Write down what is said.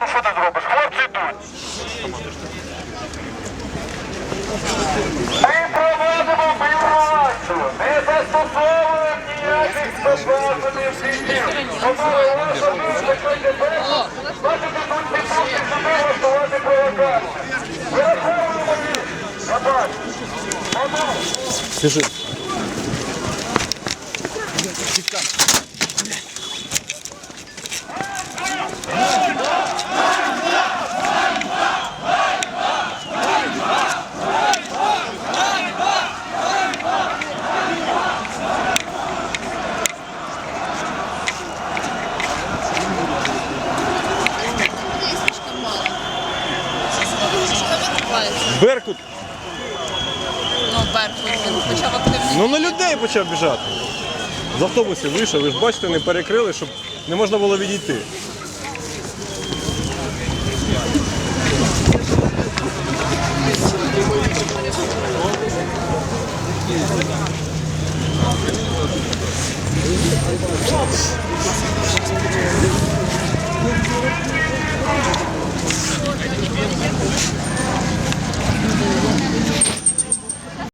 ну що ти зробиш? Хлопці йдуть. Ми проводимо операцію. Не застосовуємо ніяких спецзасобів слідів. Тому ваша викликайте першу. Бачите, тут не трохи сюди влаштувати провокацію. Вираховуємо їх. Я бачу. Одну. Біжи. Що відбувається? Беркут. Ну, Беркут, він почав активніше. Ну на людей почав біжати. З автобусів вийшов, ви ж бачите, не перекрили, щоб не можна було відійти.